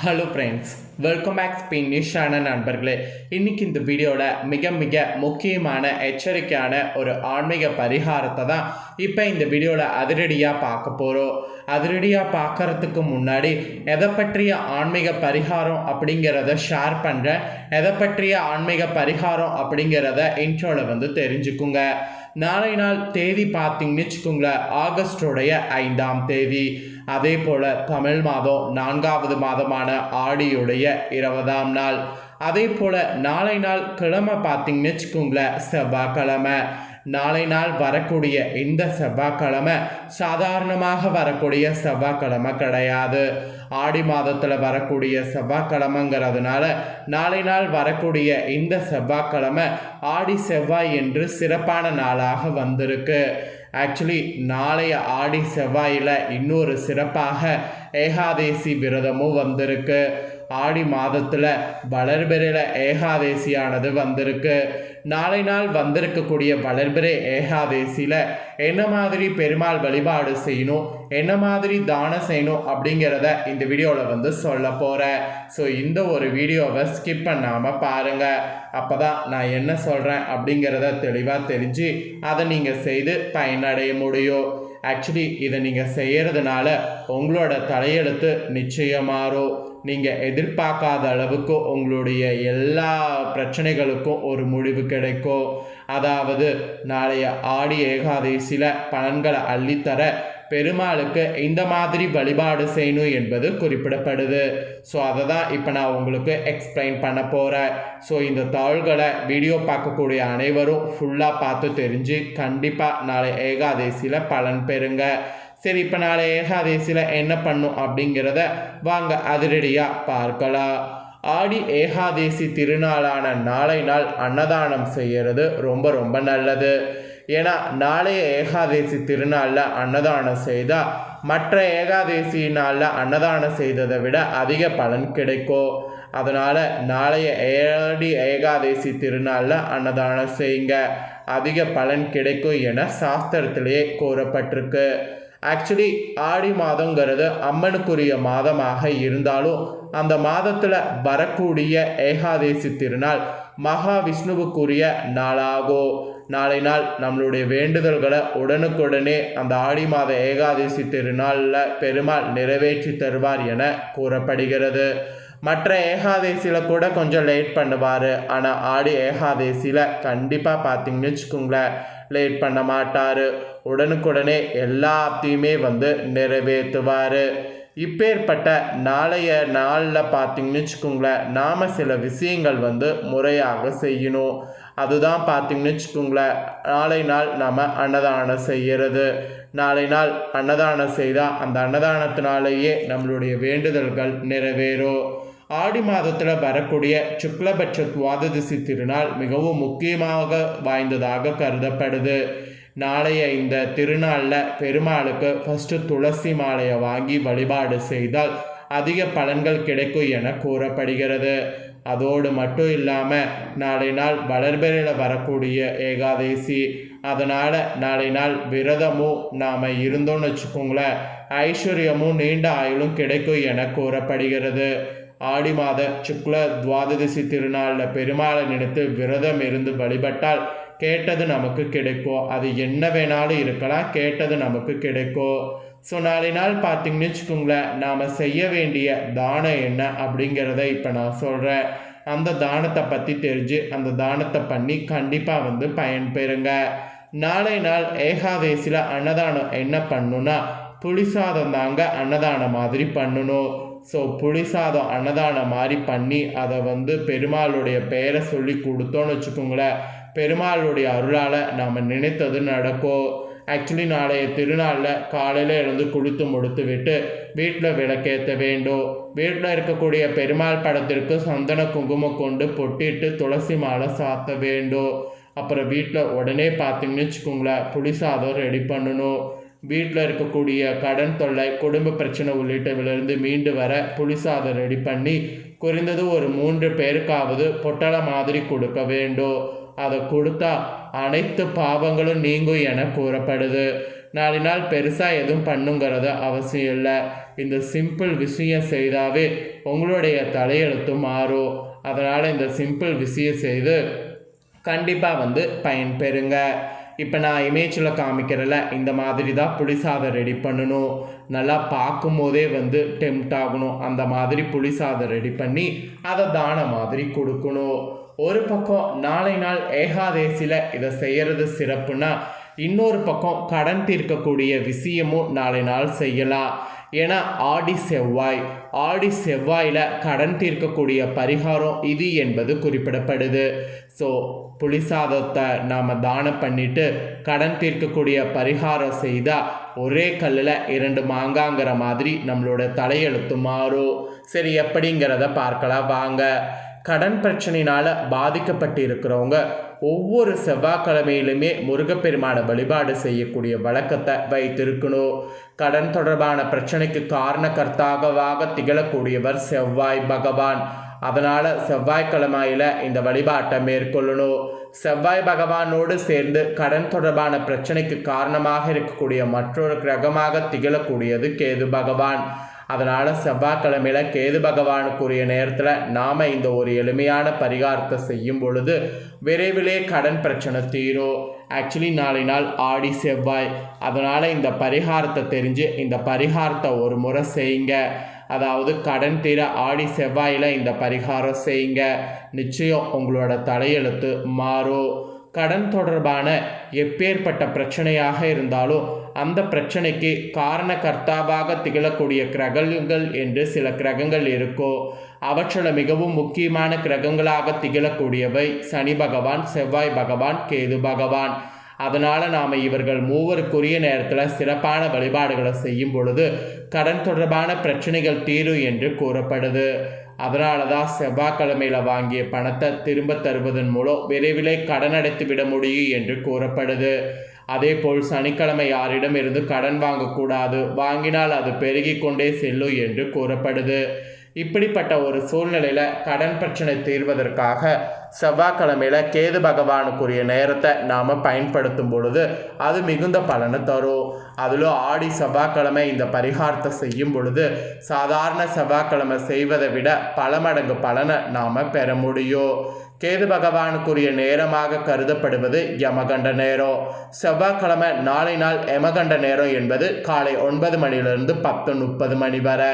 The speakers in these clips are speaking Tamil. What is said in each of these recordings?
ஹலோ ஃப்ரெண்ட்ஸ் வெல்கம் பேக் ஸ்பீன் நிஷான நண்பர்களே. இன்றைக்கி இந்த வீடியோவில் மிக மிக முக்கியமான எச்சரிக்கையான ஒரு ஆன்மீக பரிகாரத்தை தான் இப்போ இந்த வீடியோவில் அதிரடியாக பார்க்க போகிறோம் அதிரடியாக பார்க்கறதுக்கு முன்னாடி எதை பற்றிய ஆன்மீக பரிகாரம் அப்படிங்கிறத ஷேர் பண்ணுறேன் எதை பற்றிய ஆன்மீக பரிகாரம் அப்படிங்கிறத இன்ட்ரோவில் வந்து தெரிஞ்சுக்குங்க. நாளை நாள் தேதி பார்த்தீங்கன்னு வச்சுக்கோங்களேன் ஆகஸ்டோடைய ஐந்தாம் தேதி. அதே போல் தமிழ் மாதம் நான்காவது மாதமான ஆடியுடைய இருபதாம் நாள். அதே போல் நாளை நாள் கிழமை பார்த்தீங்கன்னு வச்சுக்கோங்களேன் செவ்வாய்க்கிழமை. நாளை நாள் வரக்கூடிய இந்த செவ்வாய்க்கிழமை சாதாரணமாக வரக்கூடிய செவ்வாய்க்கிழமை கிடையாது. ஆடி மாதத்தில் வரக்கூடிய செவ்வாய்க்கிழமைங்கிறதுனால நாளை நாள் வரக்கூடிய இந்த செவ்வாய்க்கிழமை ஆடி செவ்வாய் என்று சிறப்பான நாளாக வந்திருக்கு. ஆக்சுவலி நாளைய ஆடி செவ்வாயில் இன்னொரு சிறப்பாக ஏகாதேசி விரதமும் வந்திருக்கு. ஆடி மாதத்தில் வளர்பிறையில் ஏகாதேசியானது வந்திருக்கு. நாளை நாள் வந்திருக்கக்கூடிய வளர்பிறை ஏகாதேசியில் என்ன மாதிரி பெருமாள் வழிபாடு செய்யணும்? என்ன மாதிரி தானம் செய்யணும்? அப்படிங்கிறத இந்த வீடியோவில் வந்து சொல்ல போகிறேன் ஸோ இந்த ஒரு வீடியோவை ஸ்கிப் பண்ணாமல் பாருங்கள் அப்போ தான் நான் என்ன சொல்கிறேன் அப்படிங்கிறத தெளிவாக தெரிஞ்சு அதை நீங்கள் செய்து பயனடைய முடியும். ஆக்சுவலி இதை நீங்கள் செய்கிறதுனால உங்களோட தலையெழுத்து நிச்சயம் மாறும் நீங்கள் எதிர்பார்க்காத அளவுக்கு உங்களுடைய எல்லா பிரச்சனைகளுக்கும் ஒரு முடிவு கிடைக்கும். அதாவது நாளைய ஆடி ஏகாதசியில் பலன்களை அள்ளித்தர பெருமாளுக்கு இந்த மாதிரி வழிபாடு செய்யணும் என்பது குறிப்பிடப்படுது. ஸோ அதை தான் இப்போ நான் உங்களுக்கு எக்ஸ்பிளைன் பண்ண போகிறேன் ஸோ இந்த தாள்களை வீடியோ பார்க்கக்கூடிய அனைவரும் ஃபுல்லாக பார்த்து தெரிஞ்சு கண்டிப்பாக நாளை ஏகாதசியில் பலன் பெறுங்க. சரி இப்போ நாளை ஏகாதசியில் என்ன பண்ணும் அப்படிங்கிறத வாங்க அதிரடியாக பார்க்கலாம். ஆடி ஏகாதேசி திருநாளான நாளை நாள் அன்னதானம் செய்கிறது ரொம்ப ரொம்ப நல்லது. ஏன்னா நாளைய ஏகாதேசி திருநாளில் அன்னதானம் செய்தால் மற்ற ஏகாதேசி நாளில் அன்னதானம் செய்ததை விட அதிக பலன் கிடைக்கும். அதனால் நாளைய ஏடி ஏகாதேசி திருநாளில் அன்னதானம் செய்யுங்க. அதிக பலன் கிடைக்கும் என சாஸ்திரத்திலேயே கூறப்பட்டிருக்கு. ஆக்சுவலி ஆடி மாதங்கிறது அம்மனுக்குரிய மாதமாக இருந்தாலும் அந்த மாதத்தில் வரக்கூடிய ஏகாதேசி திருநாள் மகாவிஷ்ணுவுக்குரிய நாளாகும் நாளை நாள் நம்மளுடைய வேண்டுதல்களை உடனுக்குடனே அந்த ஆடி மாத ஏகாதசி திருநாளில் பெருமாள் நிறைவேற்றி தருவார் என கூறப்படுகிறது. மற்ற ஏகாதசியில் கூட கொஞ்சம் லேட் பண்ணுவார். ஆனால் ஆடி ஏகாதசியில் கண்டிப்பாக பார்த்தீங்கன்னு வச்சுக்கோங்களேன் லேட் பண்ண மாட்டார். உடனுக்குடனே எல்லாத்தையுமே வந்து நிறைவேற்றுவார். இப்பேற்பட்ட நாளைய நாளில் பார்த்தீங்கன்னு வச்சுக்கோங்களேன் நாம் சில விஷயங்கள் வந்து முறையாக செய்யணும். அதுதான் பார்த்தீங்கன்னு வச்சுக்கோங்களேன் நாளை நாள் நாம் அன்னதானம் செய்கிறது நாளை நாள் அன்னதானம் செய்தால் அந்த அன்னதானத்தினாலேயே நம்மளுடைய வேண்டுதல்கள் நிறைவேறும். ஆடி மாதத்தில் வரக்கூடிய சுக்லபட்ச துவாதசி திருநாள் மிகவும் முக்கியமாக வாய்ந்ததாக கருதப்படுது. நாளைய இந்த திருநாளில் பெருமாளுக்கு ஃபஸ்ட்டு துளசி மாலையை வாங்கி வழிபாடு செய்தால் அதிக பலன்கள் கிடைக்கும் என கூறப்படுகிறது. அதோடு மட்டும் இல்லாமல் நாளை நாள் வளர்பிறையில் வரக்கூடிய ஏகாதசி அதனால் நாளை நாள் விரதமும் நாம் இருந்தோம்னு வச்சுக்கோங்களேன் ஐஸ்வர்யமும் நீண்ட ஆயுளும் கிடைக்கும் என கூறப்படுகிறது. ஆடி மாத சுக்ல துவாதசி திருநாளில் பெருமாளை நினைத்து விரதம் இருந்து வழிபட்டால் கேட்டது நமக்கு கிடைக்கும் அது என்ன வேணாலும் இருக்கலாம் கேட்டது நமக்கு கிடைக்கும் ஸோ நாளை நாள் பார்த்தீங்கன்னு வச்சுக்கோங்களேன் நாம் செய்ய வேண்டிய தானம் என்ன அப்படிங்கிறத இப்போ நான் சொல்கிறேன் அந்த தானத்தை பற்றி தெரிஞ்சு அந்த தானத்தை பண்ணி கண்டிப்பாக வந்து பயன் பெறுங்க நாளை நாள் ஏகாதேசியில் அன்னதானம் என்ன பண்ணுன்னா புளிசாதம் தாங்க அன்னதானம் மாதிரி பண்ணணும். ஸோ புளிசாதம் அன்னதானம் மாதிரி பண்ணி அதை வந்து பெருமாளுடைய பெயரை சொல்லி கொடுத்தோன்னு வச்சுக்கோங்களேன். பெருமாளுடைய அருளால் நாம் நினைத்தது நடக்கும் ஆக்சுவலி நாளைய திருநாளில் காலையில் எழுந்து குளித்து முடித்து விட்டு வீட்டில் விளக்கேற்ற வேண்டும் வீட்டில் இருக்கக்கூடிய பெருமாள் படத்திற்கு சந்தன குங்குமம் கொண்டு பொட்டிட்டு துளசி மாலை சாத்த வேண்டும் அப்புறம் வீட்டில் உடனே பார்த்தீங்கன்னு வச்சுக்கோங்களேன் புளி சாதம் ரெடி பண்ணணும். வீட்டில் இருக்கக்கூடிய கடன் தொல்லை குடும்ப பிரச்சனை உள்ளிட்டவிலிருந்து மீண்டு வர புளி சாதம் ரெடி பண்ணி குறைந்தது ஒரு மூன்று பேருக்காவது பொட்டலை மாதிரி கொடுக்க வேண்டும் அதை கொடுத்தா அனைத்து பாவங்களும் நீங்கும் என கூறப்படுது. நாலு நாள் பெருசாக எதுவும் பண்ணுங்கிறது அவசியம் இல்லை. இந்த சிம்பிள் விஷயம் செய்தாவே உங்களுடைய தலையெழுத்து மாறும். அதனால் இந்த சிம்பிள் விஷயம் செய்து கண்டிப்பாக வந்து பயன் பெறுங்க இப்போ நான் இமேஜில் காமிக்கிறல இந்த மாதிரி தான் புளி சாதம் ரெடி பண்ணணும். நல்லா பார்க்கும் போதே வந்து டெம்ட் ஆகணும். அந்த மாதிரி புளி சாதம் ரெடி பண்ணி அதை தான மாதிரி கொடுக்கணும். ஒரு பக்கம் நாளை நாள் ஏகாதேசியில் இதை செய்கிறது சிறப்புனா இன்னொரு பக்கம் கடன் தீர்க்கக்கூடிய விஷயமும் நாளை நாள் செய்யலாம். ஏன்னா ஆடி செவ்வாய் ஆடி செவ்வாயில் கடன் தீர்க்கக்கூடிய பரிகாரம் இது என்பது குறிப்பிடப்படுது. ஸோ புளி சாதத்தை நாம் தானம் பண்ணிட்டு கடன் தீர்க்கக்கூடிய பரிகாரம் செய்தால் ஒரே கல்லில் இரண்டு மாங்காங்கிற மாதிரி நம்மளோட தலையெழுத்து மாறும். சரி எப்படிங்கிறத பார்க்கலாம். வாங்க. கடன் பிரச்சனையினால் பாதிக்கப்பட்டு இருக்கிறவங்க ஒவ்வொரு செவ்வாய்க்கிழமையிலுமே முருகப்பெருமான வழிபாடு செய்யக்கூடிய வழக்கத்தை வைத்திருக்கணும். கடன் தொடர்பான பிரச்சனைக்கு காரணக்கர்த்தாகவாக திகழக்கூடியவர் செவ்வாய் பகவான். அதனால் செவ்வாய்க்கிழமையில் இந்த வழிபாட்டை மேற்கொள்ளணும். செவ்வாய் பகவானோடு சேர்ந்து கடன் தொடர்பான பிரச்சனைக்கு காரணமாக இருக்கக்கூடிய மற்றொரு கிரகமாக திகழக்கூடியது கேது பகவான். அதனால் செவ்வாய்க்கிழமையில் கேது பகவானுக்குரிய நேரத்தில் நாம் இந்த ஒரு எளிமையான பரிகாரத்தை செய்யும் பொழுது விரைவிலே கடன் பிரச்சனை தீரும். ஆக்சுவலி நாளை நாள் ஆடி செவ்வாய். அதனால் இந்த பரிகாரத்தை தெரிஞ்சு இந்த பரிகாரத்தை ஒரு முறை செய்யுங்க. அதாவது கடன் தீர ஆடி செவ்வாயில் இந்த பரிகாரம் செய்யுங்க. நிச்சயம் உங்களோட தலையெழுத்து மாறும். கடன் தொடர்பான எப்பேற்பட்ட பிரச்சனையாக இருந்தாலும் அந்த பிரச்சனைக்கு காரணகர்த்தாவாக திகழக்கூடிய கிரகங்கள் என்று சில கிரகங்கள் இருக்கோ அவற்றில் மிகவும் முக்கியமான கிரகங்களாக திகழக்கூடியவை சனி பகவான் செவ்வாய் பகவான் கேது பகவான். அதனால் நாம் இவர்கள் மூவருக்குரிய நேரத்தில் சிறப்பான வழிபாடுகளை செய்யும் பொழுது கடன் தொடர்பான பிரச்சனைகள் தீரும் என்று கூறப்படுது. அதனால தான் செவ்வாய்க்கிழமையில் வாங்கிய பணத்தை திரும்ப தருவதன் மூலம் விரைவிலே கடன் அடைத்து விட முடியும் என்று கூறப்படுது. அதே போல் சனிக்கிழமை யாரிடம் இருந்து கடன் வாங்கக்கூடாது. வாங்கினால் அது பெருகி கொண்டே செல்லும் என்று கூறப்படுது. இப்படிப்பட்ட ஒரு சூழ்நிலையில் கடன் பிரச்சனை தீர்வதற்காக செவ்வாய்க்கிழமையில் கேது பகவானுக்குரிய நேரத்தை நாம் பயன்படுத்தும் பொழுது அது மிகுந்த பலனை தரும். அதிலும் ஆடி செவ்வாய்க்கிழமை இந்த பரிகாரத்தை செய்யும் பொழுது சாதாரண செவ்வாய்க்கிழமை செய்வதை விட பல மடங்கு பலனை நாம் பெற முடியும். கேது பகவானுக்குரிய நேரமாக கருதப்படுவது யமகண்ட நேரம். செவ்வாய்க்கிழமை நாளை நாள் யமகண்ட நேரம் என்பது காலை ஒன்பது மணியிலிருந்து பத்து முப்பது மணி வரை.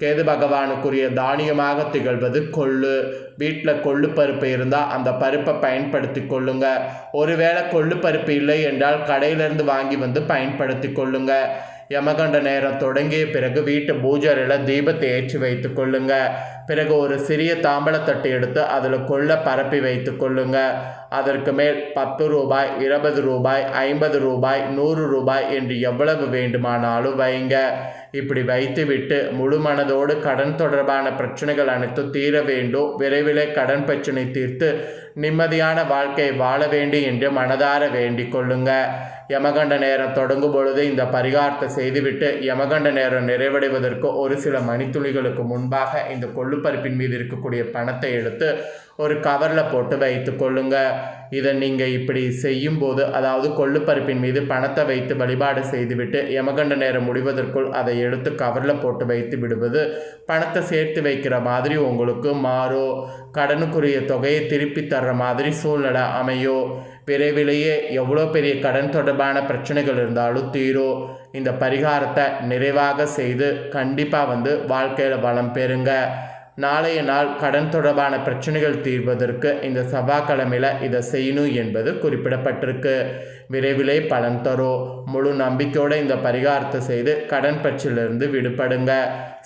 கேது பகவானுக்குரிய தானியமாக திகழ்வது கொள்ளு. வீட்டில் கொள்ளு பருப்பு இருந்தால் அந்த பருப்பை பயன்படுத்தி கொள்ளுங்க. ஒருவேளை கொள்ளு பருப்பு இல்லை என்றால் கடையிலேருந்து வாங்கி வந்து பயன்படுத்தி கொள்ளுங்க. யமகண்ட நேரம் தொடங்கிய பிறகு வீட்டு பூஜரில் தீபத்தை ஏற்றி வைத்து கொள்ளுங்க. பிறகு ஒரு சிறிய தாம்பளத்தட்டு எடுத்து அதில் கொள்ள பரப்பி வைத்து கொள்ளுங்க. அதற்கு மேல் பத்து ரூபாய் இருபது ரூபாய் ஐம்பது ரூபாய் நூறு ரூபாய் என்று எவ்வளவு வேண்டுமானாலும் வைங்க. இப்படி வைத்துவிட்டு முழு மனதோடு கடன் தொடர்பான பிரச்சனைகள் அனைத்தும் தீர வேண்டும். விரைவிலே கடன் பிரச்சனை தீர்த்து நிம்மதியான வாழ்க்கையை வாழ வேண்டும் என்று மனதார வேண்டிக் கொள்ளுங்க. யமகண்ட நேரம் தொடங்கும் பொழுது இந்த பரிகாரத்தை செய்துவிட்டு யமகண்ட நேரம் நிறைவடைவதற்கு ஒரு சில மணித்துளிகளுக்கு முன்பாக இந்த கொள்ளுப்பருப்பின் மீது இருக்கக்கூடிய பணத்தை எடுத்து ஒரு கவரில் போட்டு வைத்து கொள்ளுங்க. இதை நீங்கள் இப்படி செய்யும்போது அதாவது கொள்ளுப்பருப்பின் மீது பணத்தை வைத்து வழிபாடு செய்துவிட்டு யமகண்ட நேரம் முடிவதற்குள் அதை எடுத்து கவரில் போட்டு வைத்து விடுவது பணத்தை சேர்த்து வைக்கிற மாதிரி உங்களுக்கு மாறும் கடனுக்குரிய தொகையை திருப்பி தர்ற மாதிரி சூழ்நிலை அமையோ? விரைவிலேயே எவ்வளோ பெரிய கடன் தொடர்பான பிரச்சனைகள் இருந்தாலும் தீரோ? இந்த பரிகாரத்தை நிறைவாக செய்து கண்டிப்பாக வந்து வாழ்க்கையில் வளம் பெறுங்க. நாளைய நாள் கடன் தொடர்பான பிரச்சனைகள் தீர்வதற்கு இந்த செவ்வாய்க்கிழமையில் இதை செய்யணும் என்பது குறிப்பிடப்பட்டிருக்கு. விரைவிலே பலன் தரும் முழு நம்பிக்கையோடு இந்த பரிகாரத்தை செய்து கடன் பிரச்சனையிலிருந்து விடுபடுங்க.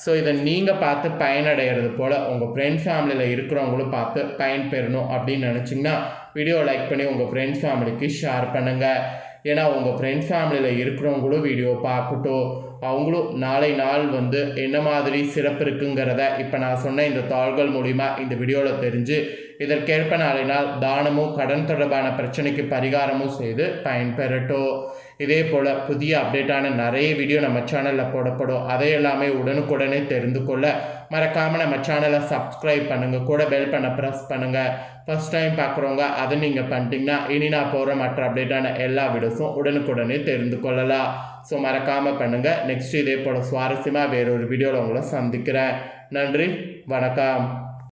ஸோ இதை நீங்கள் பார்த்து பயனடைகிறது போல் உங்கள் ஃப்ரெண்ட்ஸ் ஃபேமிலியில் இருக்கிறவங்களும் பார்த்து பயன் பெறணும் அப்படின்னு நினச்சிங்கன்னா வீடியோ லைக் பண்ணி உங்கள் ஃப்ரெண்ட்ஸ் ஃபேமிலிக்கு ஷேர் பண்ணுங்கள் ஏன்னா உங்கள் ஃப்ரெண்ட்ஸ் ஃபேமிலியில் இருக்கிறவங்களும் வீடியோ பார்க்கட்டும். அவங்களும் நாளை நாள் வந்து என்ன மாதிரி சிறப்பு இருக்குங்கிறத இப்போ நான் சொன்ன இந்த தாள்கள் மூலிமா இந்த வீடியோவில் தெரிஞ்சு இதற்கேற்ப நாளினால் தானமும் கடன் தொடர்பான பிரச்சனைக்கு பரிகாரமும் செய்து பயன்பெறட்டும். இதே போல் புதிய அப்டேட்டான நிறைய வீடியோ நம்ம சேனலில் போடப்படும். அதை எல்லாமே உடனுக்குடனே தெரிந்து கொள்ள மறக்காமல் நம்ம சேனலை சப்ஸ்கிரைப் பண்ணுங்கள் கூட பெல் பண்ண ப்ரெஸ் பண்ணுங்கள் ஃபஸ்ட் டைம் பார்க்குறவங்க அதை நீங்கள் பண்ணிட்டீங்கன்னா இனி நான் போகிற மற்ற அப்டேட்டான எல்லா வீடியோஸும் உடனுக்குடனே தெரிந்து கொள்ளலாம். ஸோ மறக்காமல் பண்ணுங்கள் நெக்ஸ்ட் இதே போல் சுவாரஸ்யமாக வேறொரு வீடியோவில் உங்களை சந்திக்கிறேன். நன்றி. வணக்கம்.